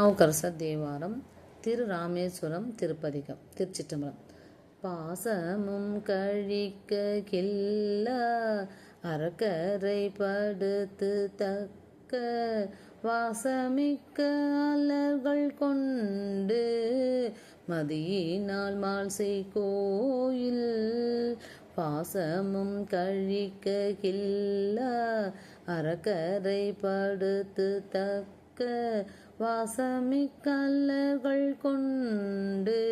நாவுக்கரச தேவாரம் திரு ராமேஸ்வரம் திருப்பதிகம் திருச்சிற்றம்பலம். பாசமும் கழிக்க கில்ல அறக்கரை படுத்து தக்க வாசமிக்க அலர்கள் கொண்டு மதியினால் மால்சை கோயில். பாசமும் கழிக்க கில்ல அறக்கரை படுத்து தக்க மிக்க வாசமிக்கல்லர்கள் கொண்டு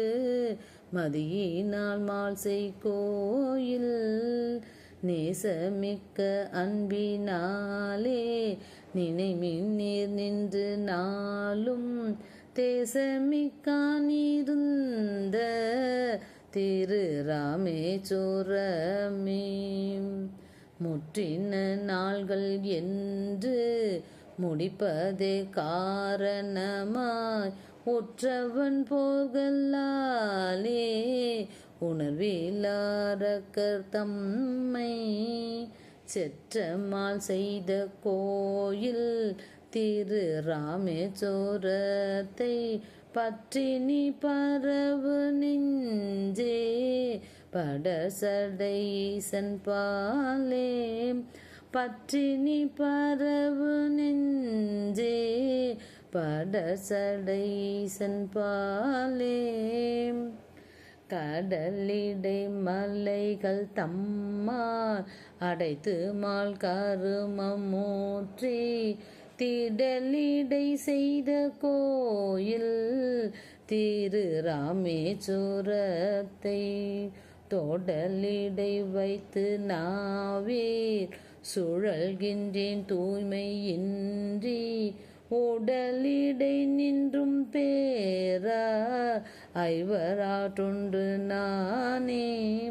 மதியினால் மால்சை கோயில் நேசமிக்க அன்பினாலே நினைமின் நீர் நின்று நாளும் தேசமிக்கானிருந்த திரு ராமேச்சோரமே முற்றின நாள்கள் என்று முடிப்பதே காரணமாய். ஒற்றவன் போர்களாலே உணர்விலாரக்கர் தம்மை செற்றமால் செய்த கோயில் திரு ராமேச்சோரத்தை பற்றினி பரவு நெஞ்சே படசடைசன் பாலே. பற்றினி பரவு நெஞ்சே படசடைசன் பாலே. கடலிடை மலைகள் தம்மா அடைத்து மால் கருமமூற்றி திடலிடை செய்த கோயில் திரு ராமேச்சுரத்தை தொடலிடை வைத்து நாவீர். சுழல்கின்றேன் தூய்மையின்றி. உடலிடை நின்றும் பேரா. ஐவராட்டுண்டு நானே.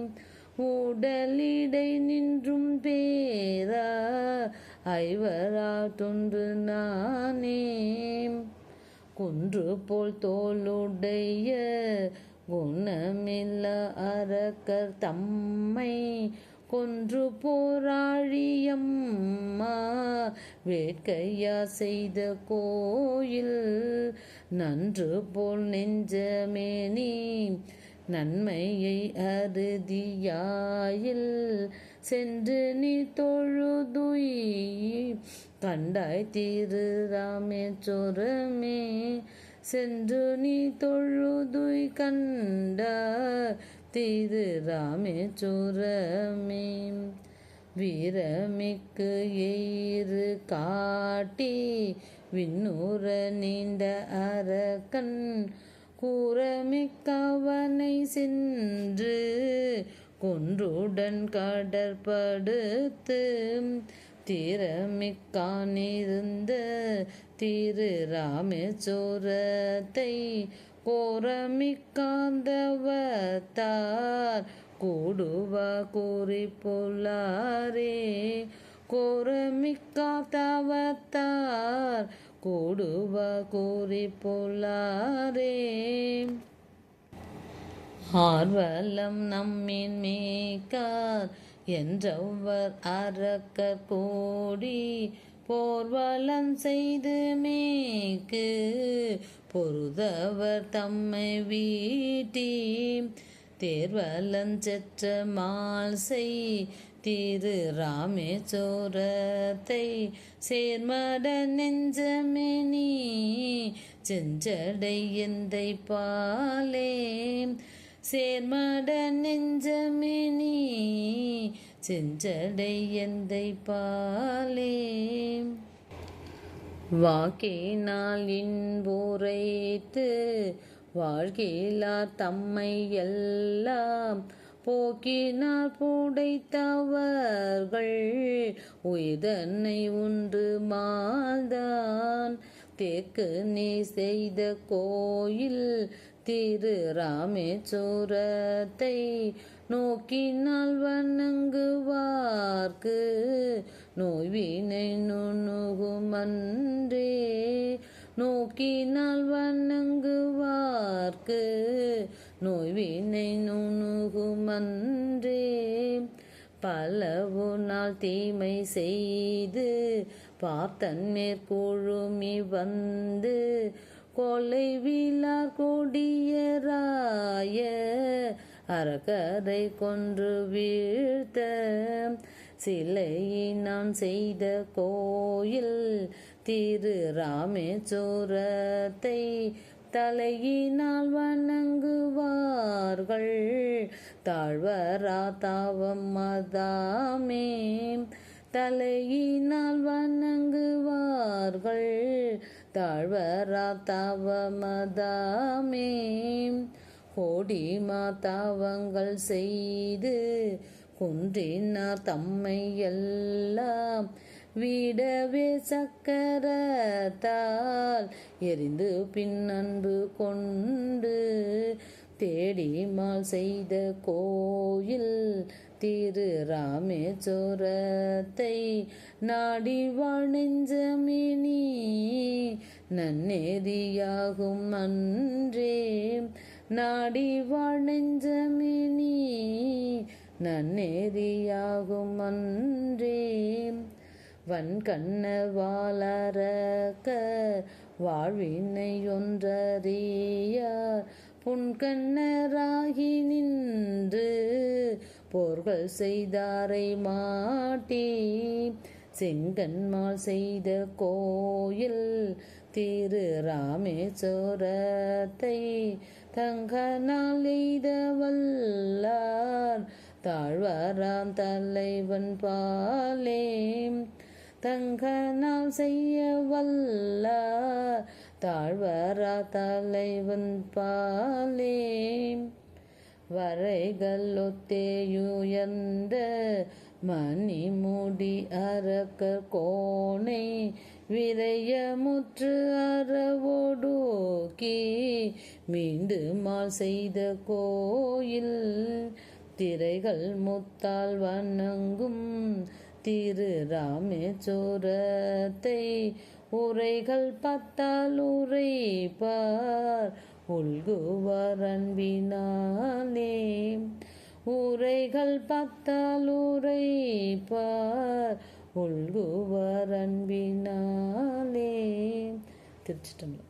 உடலிடை நின்றும் பேரா. ஐவராட்டுண்டு நானே. குன்று போல் தோளுடைய குணமில்ல அரக்கர் தம்மை கொன்று போராழியம்மா. வேட்கையா செய்த கோயில் நன்று போல் நெஞ்சமேனி நன்மையை அறுதியாயில் சென்று நீ தொழுதுய். கண்டாய் திரு ராமேச்சோரமே. சென்று நீ தொழுதுய் கண்ட திரு ராமேச்சுரமே வீரமிக்கு எயிறு காட்டி விண்ணூர நீண்ட அரக்கன். கூறமிக்கவனை சென்று கொன்றுடன் கடற்படுத்து திறமிக்கானிருந்த திரு ராமேஸ்வரத்தை கோரமிக்காந்தவத்தார் கூடுவ கூறி பொல்லாரே கோரமிக்காத்தவத்தார் கூடுவ கூறி பொல்லாரே ஆர்வலம் நம்மின் மேக்கார் என்றவர் அறக்கர் கோடி போர்வலம் செய்து மேக்கு பொருதவர் தம்மை வீட்டி தேர்வலஞ்செற்ற மால் செய் திரு ராமேச்சோரத்தை சேர்மட நெஞ்சமெனி செஞ்சடை எந்தை பாலே சேர்மட நெஞ்சமெனி செஞ்சடை எந்தை பாலே. வாக்கினால் இன்புரைத்து வாழ்கிலார் தம்மை எல்லாம் போக்கினால் புடைத்தவர்கள் உயிரனை உண்டு மாதான் தேக்கு நீ செய்த கோயில் திரு ராமேச்சோரத்தை நோக்கினால் வணங்குவார்க்கு. நோய்வினை நுணுகுமன்றே நோக்கினால் வணங்குவார்க்கு. நோய்வினை நுணுகுமன்றே பலவு நாள் தீமை செய்து பார்த்தன் மேற்கொழுமி வந்து கொலை விழார் கொடியராய அறக்கரை கொன்று வீழ்த்த. சிலையினான் செய்த கோயில் திரு ராமேஸ்வரத்தை தலையினால் வணங்குவார்கள். தாழ்வரா தாவம் மதாமே தலையினால் வணங்குவார்கள். தாழ்வரா தாவமதாமே கோடி மாதாவங்கள் செய்து குன்றினார் தம்மை எல்லாம் விடவே சக்கரத்தால் எரிந்து பின் அன்பு கொண்டு தேடிமால் செய்த கோயில் திரு ராமேஸ்வரத்தை நாடி வாழ்நெஞ்சமினி நன்னெறியாகும் அன்றே. நாடி வாழ்நெஞ்சமினி நன்னெறியாகும் அன்றே. வன்கண்ண வாழறக்க வாழ்வினை ஒன்றறியார் புன்கண்ணராகி நின்று போர்கள் செய்தாரை மாட்டி செங்கன்மால் செய்த கோயில் திரு ராமேஸ்வரத்தை தங்கனால் எய்த வல்லார். தாழ்வாராம் தலைவன் பாலே தங்கனால் செய்ய வல்லார். தாழ்வரா தலைவன் பாலே. வரைகள் ஒத்தேயுயர்ந்த மணிமுடி அரக்க கோணை விரையமுற்று அறவோடோக்கி மீண்டு மால் செய்த கோயில் திரைகள் முத்தால் வணங்கும் திரு ராமேஸ்வரத்தை உரைகள் பத்தால் உரைப்பார். உள்குவார் அன்பினாலே உரைகள் பத்தால் உரைப்பார் உள்குவார் அன்பினாலே திருச்சிட்டம்பலம்